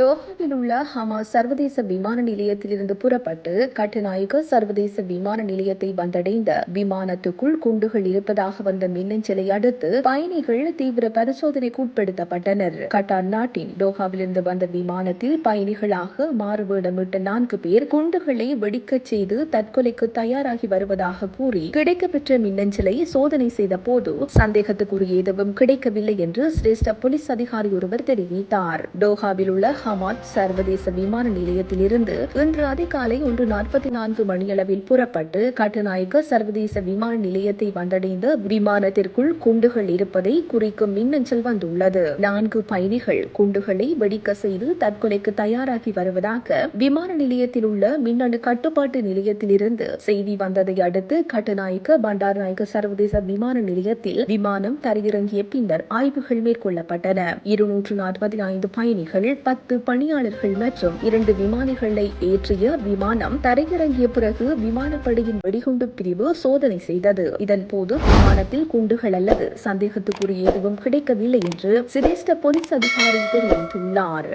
டோஹாவில் உள்ள ஹமாஸ் சர்வதேச விமான நிலையத்திலிருந்து புறப்பட்டு கட்டுநாயக்க சர்வதேச விமான நிலையத்தை வந்தடைந்த விமானத்துக்குள் குண்டுகள் இருப்பதாக வந்த மின்னஞ்சலை அடுத்து பயணிகள் தீவிர பரிசோதனைக்கு உட்படுத்தப்பட்டனர். கட்டார் நாட்டின் டோஹாவிலிருந்து வந்த விமானத்தில் பயணிகளாக மாறுவேடமிட்ட நான்கு பேர் குண்டுகளை வெடிக்கச் செய்து தற்கொலைக்கு தயாராகி வருவதாக கூறி கிடைக்கப்பெற்ற மின்னஞ்சலை சோதனை செய்த போது சந்தேகத்துக்குரிய எதுவும் கிடைக்கவில்லை என்று சிரேஷ்ட போலீஸ் அதிகாரி ஒருவர் தெரிவித்தார். டோஹாவில் உள்ள ஹமாத் சர்வதேச விமான நிலையத்தில் இருந்து இன்று அதிகாலை ஒன்று நாற்பத்தி நான்கு மணியளவில் புறப்பட்டு கட்டுநாயக்க சர்வதேச விமான நிலையத்தை வந்தடைந்த விமானத்திற்குள் குண்டுகள் இருப்பதை குறிக்கும் மின்னஞ்சல் வந்துள்ளது. நான்கு பயணிகள் குண்டுகளை வெடிக்க செய்து தற்கொலைக்கு தயாராகி வருவதாக விமான நிலையத்தில் உள்ள மின்னணு கட்டுப்பாட்டு நிலையத்திலிருந்து செய்தி வந்ததை அடுத்து கட்டுநாயக்க பண்டார் நாயக்க சர்வதேச விமான நிலையத்தில் விமானம் தரையிறங்கிய பின்னர் ஆய்வுகள் மேற்கொள்ளப்பட்டன. இருநூற்று நாற்பத்தி ஐந்து பயணிகள் பத்து பணியாளர்கள் மற்றும் இரண்டு விமானிகளை ஏற்றிய விமானம் தரையிறங்கிய பிறகு விமானப்படையின் வெடிகுண்டு பிரிவு சோதனை செய்தது. இதன் போது விமானத்தில் குண்டுகள் அல்லது சந்தேகத்துக்குரிய எதுவும் கிடைக்கவில்லை என்று சிரேஷ்ட போலீஸ் அதிகாரி தெரிவித்துள்ளார்.